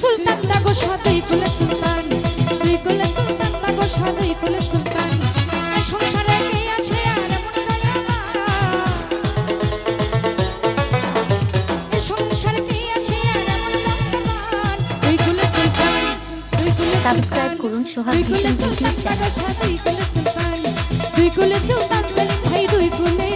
সুলতান দাগো সাদুই কুলে সাবস্ক্রাইব করুন সোহাগ ভিশন কুলে সুলতান। ভাই কুলে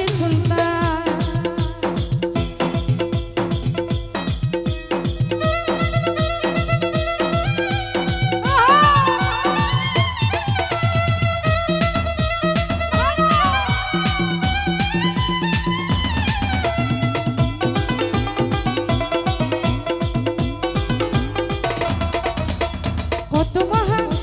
Uh-huh.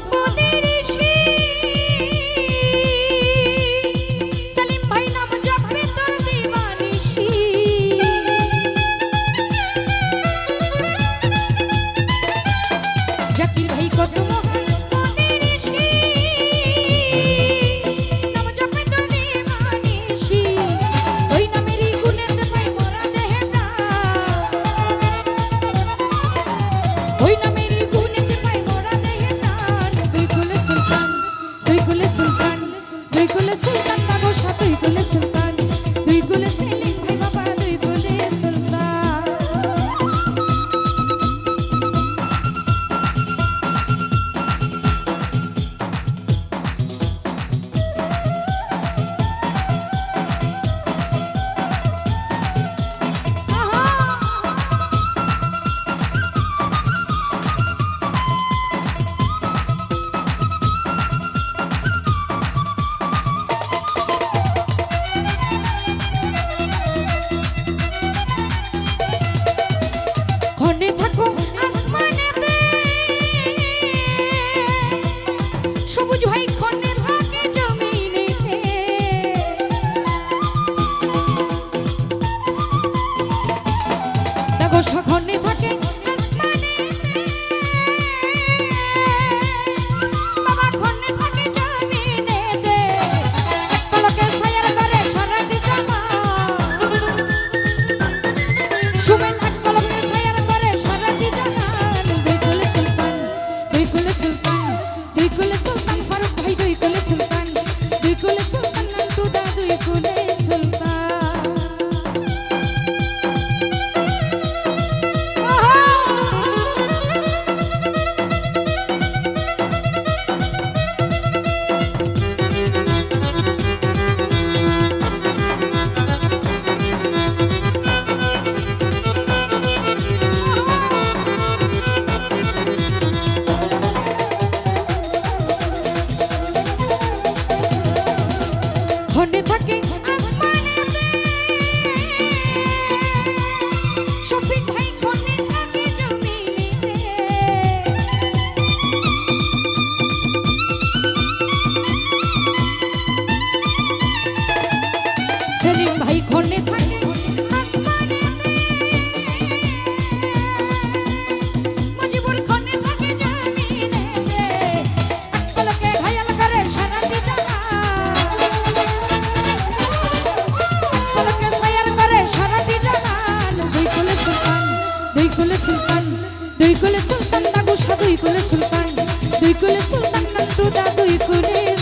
কুলে সুলতান দুই সুলতান বাবু সাথে দুই কুলে সুলতান, দুই কুলে সুলতান দাগু সাধুই কুলে সুলতান, দুই কুলে সুলতান দুই কুলে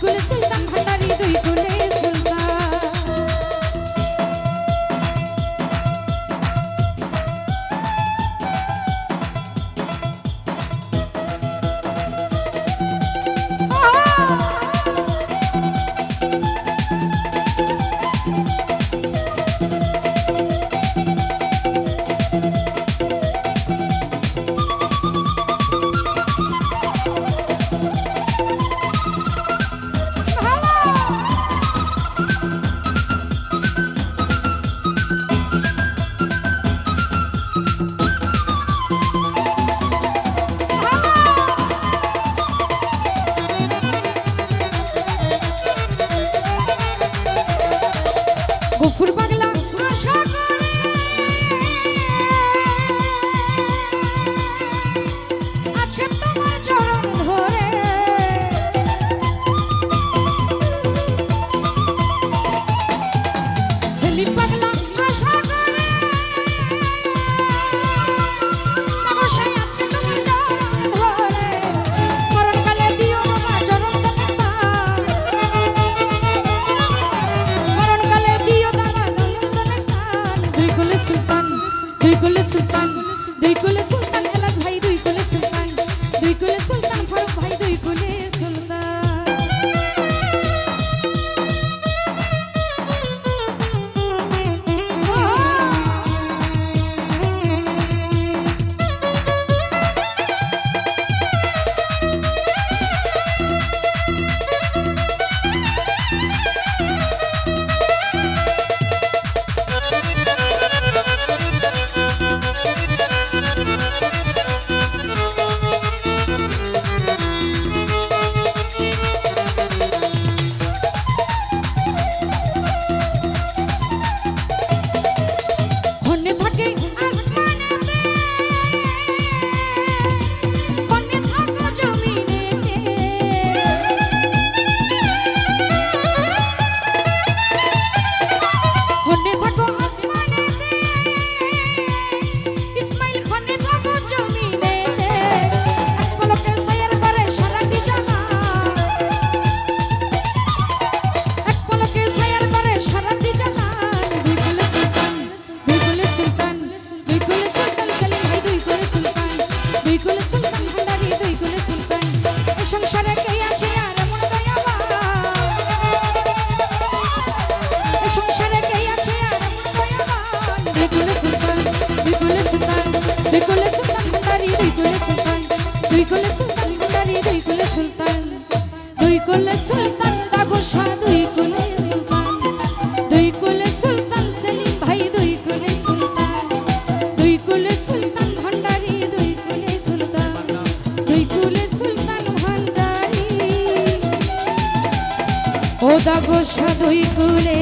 cool as well. গোপুর কুলে সুলতান ভান্ডারি দুই কুলে সুলতান। দুই কুলে সুলতান দাবসা দুই কুলে সুলতান। দুই কুলে সুলতান সেলিম ভাই, দুই কুলে সুলতান। দুই কুলে ও দাবসা দুই কুলে